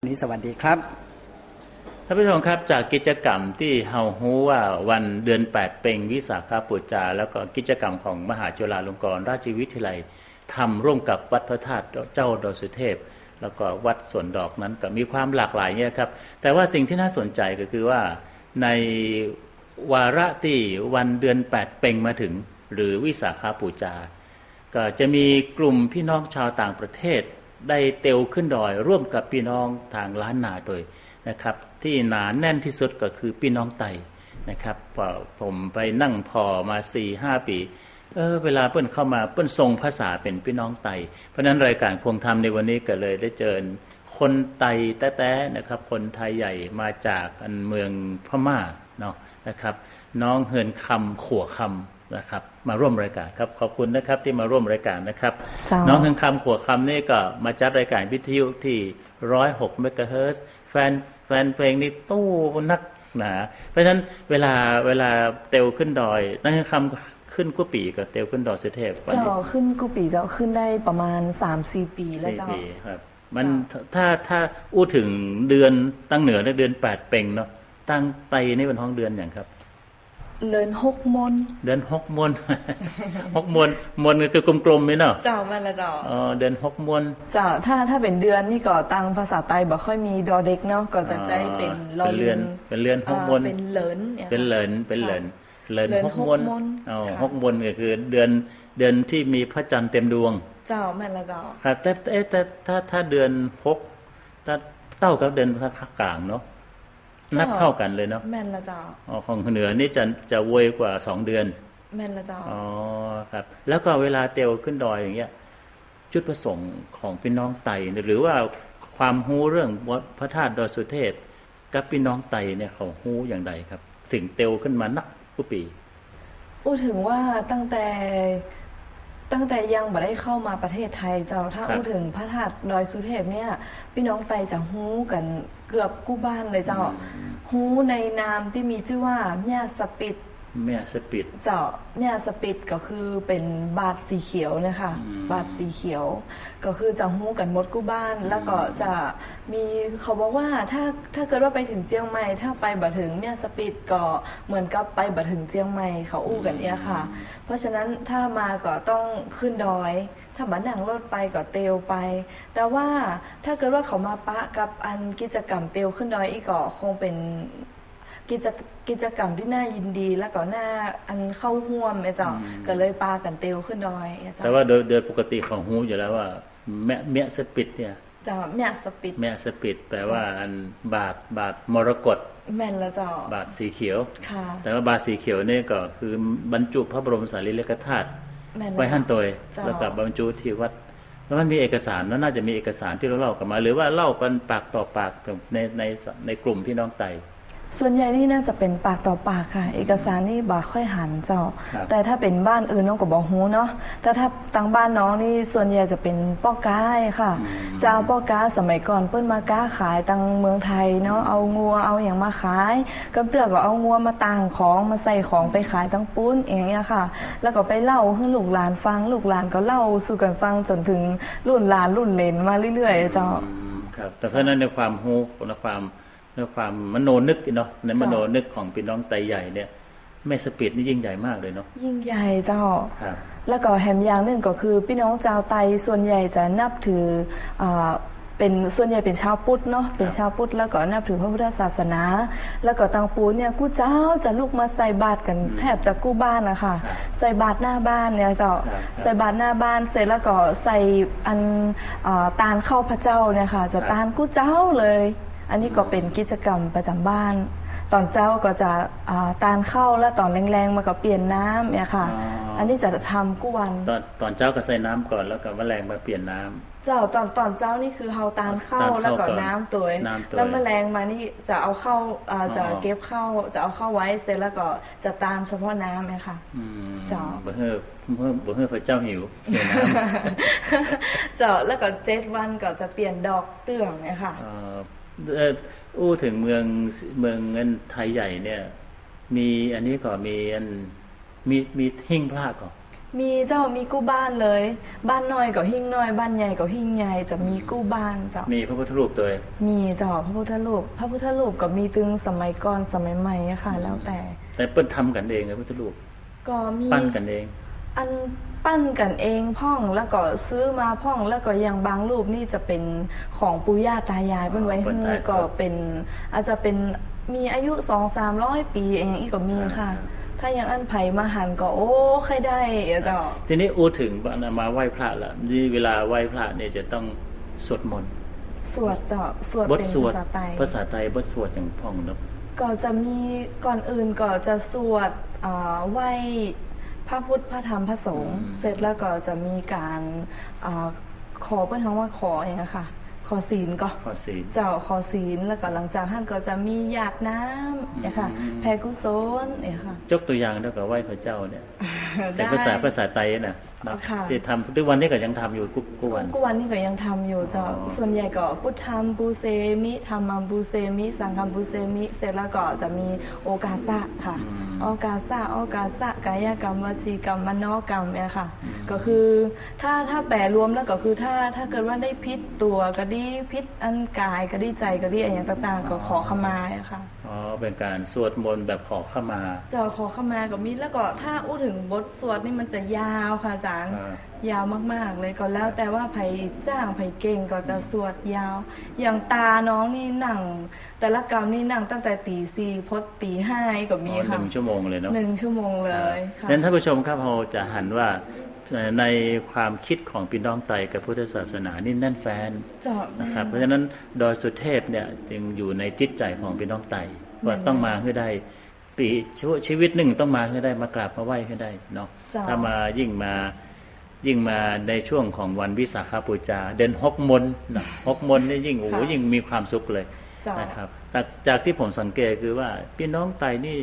นี้สวัสดีครับท่านผู้ชมครับจากกิจกรรมที่เฮาฮู้ว่าวันเดือนแปดเป็งวิสาขาปูจา แล้วก็กิจกรรมของมหาจุฬาลงกรณราชวิทยาลัยทำร่วมกับวัดพระธาตุเจ้าดอยสุเทพ แล้วก็วัดสวนดอกนั้นก็มีความหลากหลายเนี่ยครับ แต่ว่าสิ่งที่น่าสนใจก็คือว่าในวาระที่วันเดือนแปดเป็งมาถึง หรือวิสาขาปูจา ก็จะมีกลุ่มพี่น้องชาวต่างประเทศ ได้เตียวขึ้นดอย ร่วมกับพี่น้องทางล้านนาโดยนะครับ ที่หนาแน่นที่สุดก็คือพี่น้องไตนะครับพอผมไปนั่งพอมาสี่ห้าปีเออเวลาเปิ้นเข้ามาเปิ้นทรงภาษาเป็นพี่น้องไต เพราะฉะนั้นรายการคงทำในวันนี้ก็เลยได้เจอคนไตแต้ๆนะครับ คนไทยใหญ่มาจากอันเมืองพม่าเนาะนะครับ น้องเฮินคำขัวคำ นะครับ มาร่วมรายการครับขอบคุณนะครับที่มาร่วมรายการนะครับเจ้าน้องเฮินคำขัวคำนี่ก็มาจัดรายการวิทยุที่ร้อยหกเมกะเฮิรตซ์แฟนแฟนเพลงนี่ตู้นักหนาเพราะฉะนั้นเวลาเวลาเตวขึ้นดอยน้องเฮินคำขึ้นกุปีกับเตวขึ้นดอยสุเทพวันเจ้านี้ขึ้นกุปีเจ้าขึ้นได้ประมาณสามสี่ปีแล้วสี่เจ้าปีครับมันถ้าถ้าอู้ถึงเดือนตั้งเหนือเนี่ยเดือนแปดเป่งเนาะตั้งไตนี่เป็นห้องเดือนอย่างครับ เลินหกมนเดือนหกมนหกมนมนก็คือกลมๆไหมเนาะเจ้าแม่นละเจ้าอ๋อเดือนหกมนเจ้าถ้าถ้าเป็นเดือนนี่ก็ตังภาษาไต้บ่ค่อยมีดอเด็กเนาะก็จะใจเป็นลอเป็นเรือนลิงเป็นเรือนหกมนอ่าเป็นเหลินยค่ะเป็นเหลินเป็นเหลินเหลินเหลินหกมนหกมนอ๋อค่ะหกมนก็คือเดือนเดือนที่มีพระจันทร์เต็มดวง เจ้าแม่นละเจ้าครับแต่เอ๊ะแต่ถ้าถ้าเดือนหกถ้าเต้ากับเดือนภาคกลางเนาะ นับเท่ากันเลยเนาะแม่นละเจ้าอ๋อของเหนือนี่จะจะเวยกว่าสองเดือน แม่นละเจ้าอ๋อครับ แล้วก็เวลาเตียวขึ้นดอยอย่างเงี้ย จุดประสงค์ของพี่น้องไตเนี่ยหรือว่าความฮู้เรื่องวัดพระธาตุดอยสุเทพกับพี่น้องไตเนี่ยเขาฮู้อย่างไรครับ ถึงเตียวขึ้นมานักกุปีพูดถึงว่าตั้งแต่ ตั้งแต่ยังบ่ได้เข้ามาประเทศไทยเจ้าถ้าครับ พูดถึงพระธาตุดอยสุเทพเนี่ยพี่น้องไตจะฮู้กันเกือบกู้บ้านเลยเจ้าอืมฮู้ในนามที่มีชื่อว่าแม่สปิด แม่สปิดเจ้าแม่สปิดก็คือเป็นบาทสีเขียวนะคะอืมบาทสีเขียว ก็คือจะฮู้กันหมดกู้บ้านอืมแล้วก็จะมีเขาบอกว่าถ้าถ้าเกิดว่าไปถึงเจียงใหม่ ถ้าไปบ่ถึงแม่สปิดก็เหมือนกับไปบ่ถึงเจียงใหม่เขาอู้กันเนี่ยค่ะเพราะฉะนั้นถ้ามาก็ต้องขึ้นดอย ถ้าบันนั่งรถไปก็เตลไป แต่ว่าถ้าเกิดว่าเขามาปะกับอันกิจกรรมเตลขึ้นดอยอีกก็คงเป็น กิจกิจกรรมที่น่ายินดี แล้วก็น่าอันเข้าห่วมไอ้เจ้าอืมก็เลยปากันเตลขึ้นดอยไอ้เจ้าแต่ว่าโดยโดยปกติของฮู้อยู่แล้วว่าแม่แม่สปิดเนี่ยเจ้าแม่สปิดแม่สปิดแปลว่าอันบาทบาทมรกตแม่นละเจ้าบาทสีเขียวค่ะแต่ว่าบาทสีเขียวนี่ก็คือบรรจุพระบรมสารีริกธาตุแม่นละไว้หั่นตัวเจ้าแล้วกับบรรจุที่วัดแล้วมันมีเอกสารแล้วน่าจะมีเอกสารที่เราเล่ากันมา หรือว่าเล่ากันปากต่อปากในในในกลุ่มพี่น้องไต ส่วนใหญ่นี่น่าจะเป็นปากต่อปากค่ะ เอกสารนี่บ่ค่อยหันเจ้า ครับ แต่ถ้าเป็นบ้านอื่นน้องก็บอกฮู้เนาะแต่ถ้าตังบ้านน้องนี่ส่วนใหญ่จะเป็นป้อก้ายค่ะ อืม จะเอาป้อก้าสมัยก่อนเปิ้นมาก้าขายตังเมืองไทยเนาะเอางัวเอาอย่างมาขายกับเตือก็เอางัวมาต่างของมาใส่ของไปขายตังปุ้นอย่างเงี้ยค่ะ แล้วก็ไปเล่าให้ลูกหลานฟังลูกหลานก็เล่าสู่กันฟังจนถึงรุ่นหลานรุ่นเหลนมาเรื่อยๆเจ้า อืมครับ แต่เพราะฉะนั้นในความฮู้ในความ ในความมโนนึกเนาะในมโนนึกของพี่น้องไตใหญ่เนี่ยแม่สปิดนี่ยิ่งใหญ่มากเลยเนาะยิ่งใหญ่เจ้าครับแล้วก็แฮมอย่างหนึ่งก็คือ พี่น้องชาวไตส่วนใหญ่จะนับถืออาเป็นส่วนใหญ่เป็นชาวพุทธเนาะเป็นชาวพุทธแล้วก็นับถือพระพุทธศาสนา แล้วก็ตังปูเนี่ยกู้เจ้าจะลุกมาใส่บาตรกันอืมแทบจะกู้บ้านนะคะครับใส่บาตรหน้าบ้านเนี่ยเจ้าครับใส่บาตรหน้าบ้านเสร็จแล้วก็ใส่อันอ่าตาลเข้าพระเจ้าเนี่ยค่ะ จะตาลกู้เจ้าเลย อันนี้ก็เป็นกิจกรรมประจำบ้าน ตอนเจ้าก็จะอ่าตาลเข้าแล้วตอนแรงๆมาก็เปลี่ยนน้ำเนี่ยค่ะ อ๋ออั อันนี้จะทำกู้วัน ตอนตอนเจ้าก็ใส่น้ำก่อนแล้วก็แมลงมาเปลี่ยนน้ำ เจ้าตอนตอนเจ้านี่คือเฮาตาลเข้าตาลเข้าแล้วก็ก่อนน้ำตัวน้ำตัวแล้วแมลงมานี่จะเอาเข้าอ่าจะอ๋อ เก็บเข้าจะเอาเข้าไว้เสร็จแล้วก็จะตามเฉพาะน้ำไหมคะอืมเจ้าบ่เฮ้อบ่เฮ้อบ่เฮ้อพระเจ้าหิวเดี๋ยวน้ำ เจ้าแล้วก็เจ็ดวันก็จะเปลี่ยนดอกเตื่องเนี่ยค่ะ เอ่อเอ่ออู้ถึงเมืองเมืองเงินไทยใหญ่เนี่ย มีอันนี้ก็มีอันมีมีหิ้งพระก่อนมีเจ้ามีกู้บ้านเลย บ้านน้อยก็หิ้งน้อย บ้านใหญ่ก็หิ้งใหญ่จะมีกู้บ้านเจ้ามีพระพุทธรูปตัวเองมีเจ้าพระพุทธรูปพระพุทธรูปก็มีตึงสมัยก่อนสมัยใหม่อะค่ะ แล้วแต่ แต่เปิ้นทำกันเองพระพุทธรูปก็มีปั้นกันเอง อัน ปั้นกันเองพ่องแล้วก็ซื้อมาพ่องแล้วก็อย่างบางรูปนี่จะเป็นของปู่ย่าตายายเปิ้นไว้อ๋อเปิ้ให้นตายก็เป็นอาจจะเป็นมีอายุสองสามร้อยปีอย่างนี้ก็มีค่ะอ่าถ้าอย่างอันไผ่มาหันก็โอ้ใครได้อะเจ้าทีนี้อูถึงมาไหว้พระแล้วนี่เวลาไหว้พระเนี่ยจะต้องสวดมนต์สวดเจ้าสวดบทเป็นสวดภาษาไทยภาษาไทยบทสวดอย่างพ่องเนอะก็จะมีก่อนอื่นก็จะสวดอ่าไหว้ พระพุทธพระธรรมพระสงฆ์เสร็จแล้วก็จะมีการอาขอเพื่อนคำว่าขออย่างนี้ยค่ะ ขอศีลก็ข้อศีลเจ้าขอศีลแล้วก็หลังจากท่านก็จะมีหยาดน้ำเนี่ยค่ะอืมแผ่กุศลเนี่ยค่ะยกตัวอย่างแล้วก็ไหว้พระเจ้าเนี่ยแต่ได้ภาษาภาษาไทยน่ะเนอะค่ะที่ทำทุกวันนี้ก็ยังทำอยู่ทุกทุกวันทุกวันนี้ก็ยังทำอยู่เจ้าอ๋อส่วนใหญ่ก็พุทธัมบูเซมิธรรมัมบูเซมิ สังฆัมบูเซมิ เสร็จแล้วก็จะมีโอกาสะค่ะอืมโอกาสะโอกาสะกายกรรมวจีกรรมมโนกรรมเนี่ยค่ะอืมก็คือถ้าถ้าแปลรวมแล้วก็คือถ้าถ้าเกิดว่าได้พิษตัวก็ดีพิษอันกายก็ดีใจก็ดีอะไรอย่างต่างๆ ก็ขอขมาอะค่ะอ๋อเป็นการสวดมนต์แบบขอขมาเจ้าขอขมากับมิตรแล้วก็ถ้าอู้ถึงบทสวดนี่มันจะยาวค่ะอาจารย์อ่ายาวมากๆ เลยก็แล้วแต่ว่าไผจ้างไผเก่งก็จะสวดยาว อย่างตาน้องนี่หนังแต่ละกรรมนี่หนังตั้งแต่ตีสี่พดตีห้าก็มีอ๋อหค่ะนึ่งชั่วโมงเลยเนาะหนึ่งชั่วโมงเลยค่ะนั้นท่านผู้ชมครับเราจะหันว่าเอ่อ ในความคิดของพี่น้องไตกับพุทธศาสนานี่แน่นแฟนเจ้านะครับ เพราะฉะนั้นดอยสุเทพเนี่ยจึงอยู่ในจิตใจของพี่น้องไตว่าต้องมาให้ได้ ปีชีวิตชีวิตหนึ่งต้องมาให้ได้มากราบมาไหว้ให้ได้เนาะเจ้าถ้ามายิ่งมายิ่งมาในช่วงของวันวิสาขบูชาเดินหกมนต์นะหกมนต์นี่ยิ่งโอ้โหค่ะยิ่งมีความสุขเลยเจ้านะครับจากจากที่ผมสังเกตคือว่าพี่น้องไตนี่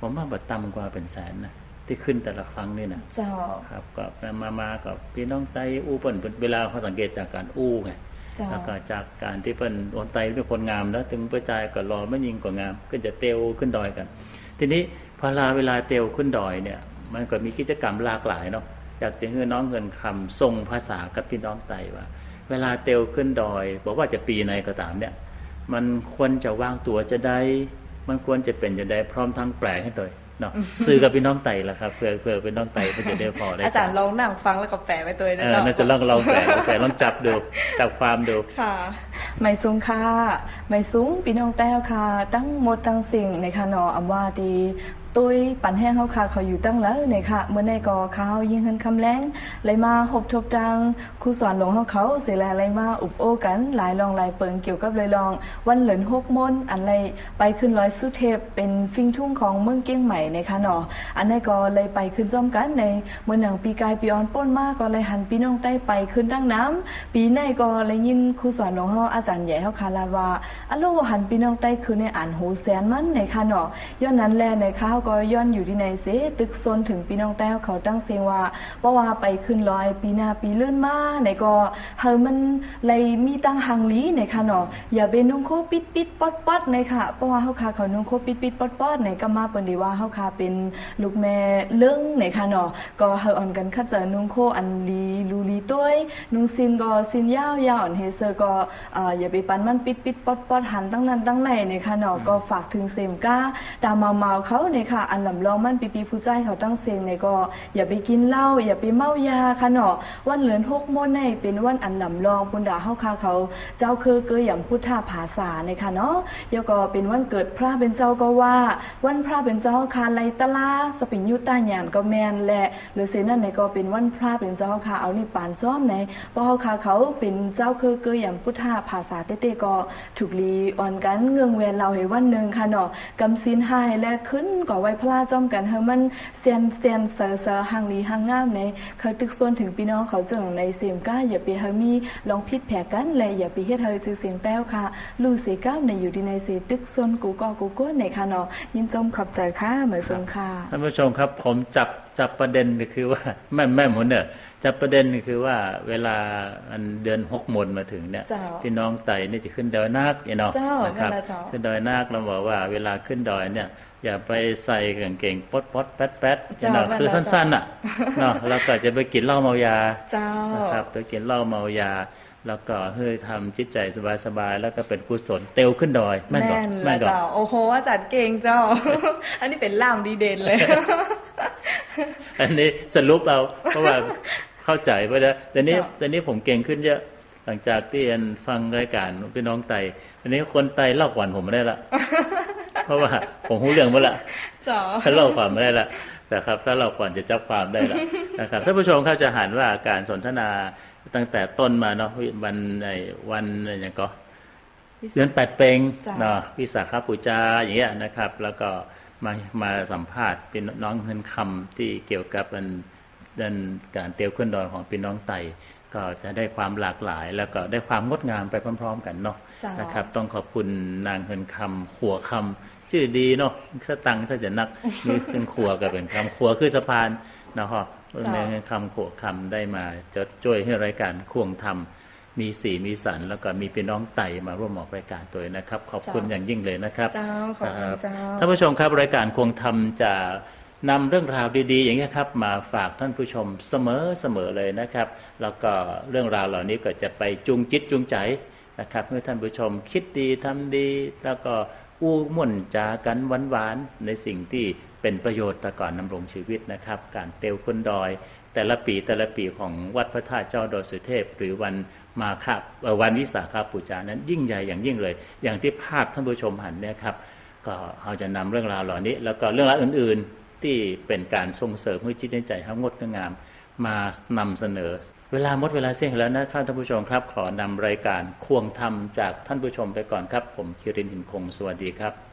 ผมว่าบัตรต่ำกว่าเป็นแสนนะ ที่ขึ้นแต่ละครั้งนี่นะเจ้าครับก็มามากับพี่น้องไตอู้เปิ้นเปิ้นเวลาเขาสังเกตจากการอู้ไงเจ้าแล้วก็จากการที่เปิ้นโอนไตเป็นคนงามแล้วถึงเพื่อใจก็รอไม่ยิงก็งามก็จะเตียวขึ้นดอยกัน ทีนี้พอลาเวลาเตียวขึ้นดอยเนี่ย มันก็มีกิจกรรมหลากหลายเนาะอยากจะให้น้องเงินคำทรงภาษากับพี่น้องไตว่า เวลาเตียวขึ้นดอยบอกว่าจะปีไหนก็ตามเนี่ย มันควรจะวางตัวจะได้ มันควรจะเป็นจะได้พร้อมทั้งแปลให้ตัว เนาะซื้อกับพี่น้องไตละครับเพื่อเพื่อเป็นน้องไตเพื่อจะได้พอได้อาจารย์ลองนั่งฟังแล้วก็แปลไปตัวนะเออเจ้าน่าจะลองลองแปลแปลลองจับดูจับความดูค่ะไม่สูงค่ะไม่สูงพี่น้องแต้วค่ะ ตั้งหมดตั้งสิ่งในค่ะเนออำว่าดี ตุ้ยปันแห้งเขาค่ะเขาอยู่ตั้งแล้วในค่ะเมื่อในกอเขายิงหันคำแรงไหลมาหบทบดังครูสอนหลวงเขาเขาเสียแลไหลมาอุบโอกันหลายลองหลายเปิงเกี่ยวกับเลยลอง วันเหลินหกมนอันไรไปขึ้นร้อยสุเทพเป็นฟิงทุ่งของเมืองเกี้ยงใหม่ในค่ะเนออันในก็เลยไปขึ้นจ้อมกันในเมื่อหนังปีกายปีออนป้นมากก็เลยหันพี่น้องใต้ไปขึ้นตั้งน้ำปีในก็เลยยินครูสอนหลวงเขาอาจารย์ใหญ่เขาคาลาว่าอันโลหันพี่น้องใต้คือในอ่านหูแสนมันในค่ะเนอย้อนนั้นแลในข้าก็ย้อนอยู่ที่ในเสตึกโซนถึงพี่น้องใต้วเขาตั้งเสียงว่าเพราะว่าไปขึ้นลอยปีหน้าปีเลื่อนมาในก็เฮามันเลยมีตั้งหังลีในค่ะเนออย่าเป็นนุ่งโคปิดปิดปอดปอดในค่ะเพราะว่าเฮาคาเขานุ่งโคปิดปิดปอดปอดในก็มาเปิ้นดีว่าเฮาคาเป็นลูกแม่เรื่องในค่ะเนอก็เฮาอ่อนกันคัดเจอนุ่งโคอันลีลูลีต้วยนุ่งซินก็ซินยาวยาวอันเฮเซอร์ก็อย่าไปปันมันปิดปิดปอดปอดหันตั้งนั้นตั้งในในค่ะเนอก็ฝากถึงเซมก้าตามมาเมาเขาในค่ะ อันลำลองมันปีปีผู้ใจเขาตั้งเสียงในก็ อย่าไปกินเหล้าอย่าไปเมายาค่ะเนาะวันเหลือนหกโมนในเป็นวันอันลำลองปุนดาเฮาคาเขา เจ้าคือเกยอย่างพุทธาภาษาในค่ะเนาะเดี๋ยวก็เป็นวันเกิดพระเป็นเจ้าก็ว่า วันพระเป็นเจ้าคาไลตะลาสปิญยุตาหยานก็แมนและหรือเสนั่นในก็เป็นวันพระเป็นเจ้าค่ะเอานี่ปานจ้อมในเพราะเฮาคาเขาเป็นเจ้าคือเกยอย่างพุทธาภาษาเต้ๆก็ถูกลีอ่อนกันเงืองเวนเราให้วันหนึ่งค่ะเนาะกำศีลหายและขึ้นก็ไว้พระจ้อมกันเฮามันเซียนเซียนเซอเซอหังลีหังงามในเคยตึกส่วนถึงพี่น้องเขาจังในเสียมก้าอย่าไปเฮามีลองพิษแผลกันและอย่าไปเฮ็ดเฮาจือเสียงแต้วค่ะ ลูเสียก้าวในอยู่ดีในเสียตึกส่วนกูก็กูก็ในค่ะเนาะยินจมขอบใจค่ะเหมือนสงค่ะท่านผู้ชมครับผมจับจับประเด็นก็คือว่าแม่แม่หมุนเนี่ยจับประเด็นก็คือว่าเวลาอันเดือนหกมนมาถึงเนี่ยเจ้าพี่น้องไต่เนี่ยจะขึ้นดอยนาคเนี่ยเนาะเจ้านะครับนั่นแหละเจ้าขึ้นดอยนาคเราบอกว่าเวลาขึ้นดอยเนี่ย อย่าไปใส่กางเกงปดปดแป๊ดแป๊ดเจ้าเนาะแม่นคือแล้วสั้นๆอะเนาะแล้วก็จะไปกินเหล้าเมายาเจ้านะครับไปกินเหล้าเมายา แล้วก็เฮ้ยทำจิตใจสบายๆแล้วก็เป็นกุศลเตวขึ้นดอยแม่นก่อนแล้แม่วนก่อนเจ้าโอ้โหอาจารย์เก่งเจ้า อันนี้เป็นล่ามดีเด่นเลย อันนี้สรุปเราเพราะว่าเข้าใจไปแล้วแต่นี้เจ้าแต่นี้ผมเก่งขึ้นเยอะหลังจากที่อันฟังรายการพี่น้องไต อันนี้คนไตเล่าก่อนผมไม่ได้ละ เพราะว่าผมรู้เรื่องหมาละเจ้าถ้าเล่าความไม่ได้ละนะครับ ถ้าเราก่อนจะจับความได้ละนะครับท่านผู้ชมเข้าจะหันว่าการสนทนาตั้งแต่ต้นมาเนาะวันไอ้วันอย่างก็เดือนแปดเปงจ้ะเนาะวิสาขบูชาอย่างเงี้ยนะครับ แล้วก็มามาสัมภาษณ์เป็นน้องเงินคำที่เกี่ยวกับมันเดินการเตียวขึ้นดอยของพี่น้องไต ก็จะได้ความหลากหลาย แล้วก็ได้ความงดงามไปพร้อม ๆ กันเนาะจ้านนะครับ ต้องขอบคุณนางเงินคำขัวคำชื่อดีเนาะสตังค์ถ้าจะนักนี่เป็นขัวกับเป็นคำขัวคือสะพานเนาะฮะจ้ะนางเงินคำขัวคำได้มาจะช่วยให้รายการควงทำมีสีมีสันแล้วก็มีพี่น้องไต่มาร่วมออกรายการตัวนะครับ ขอบคุณจ้ะอย่างยิ่งเลยนะครับเจ้าขอบคุณเจ้าท่านผู้ชมครับรายการควงธรรมจะ นำเรื่องราวดีๆ อย่างนี้ครับ มาฝากท่านผู้ชมเสมอเสมอเลยนะครับ แล้วก็เรื่องราวเหล่านี้ก็จะไปจูงจิตจูงใจนะครับเมื่อท่านผู้ชมคิดดีทำดี แล้วก็อู้ม่วนจากันหวานๆในสิ่งที่เป็นประโยชน์ต่อก่อนดำรงชีวิตนะครับ การเตียวคนดอย แต่ละปีแต่ละปีของวัดพระธาตุเจ้าดอยสุเทพ หรือวันมาฆเอ่อวันวิสาขบูชานั้นยิ่งใหญ่อย่างยิ่งเลย อย่างที่ภาพท่านผู้ชมหันเนี่ยครับก็เราจะนำเรื่องราวเหล่านี้ แล้วก็เรื่องราวอื่นๆ ที่เป็นการส่งเสริมให้จิตใจให้งดงาม มานำเสนอ เวลาหมดเวลาเสี่ยงแล้วนะท่านผู้ชมครับ ขอนำรายการควงธรรมจากท่านผู้ชมไปก่อนครับ ผมคิรินหินคงสวัสดีครับ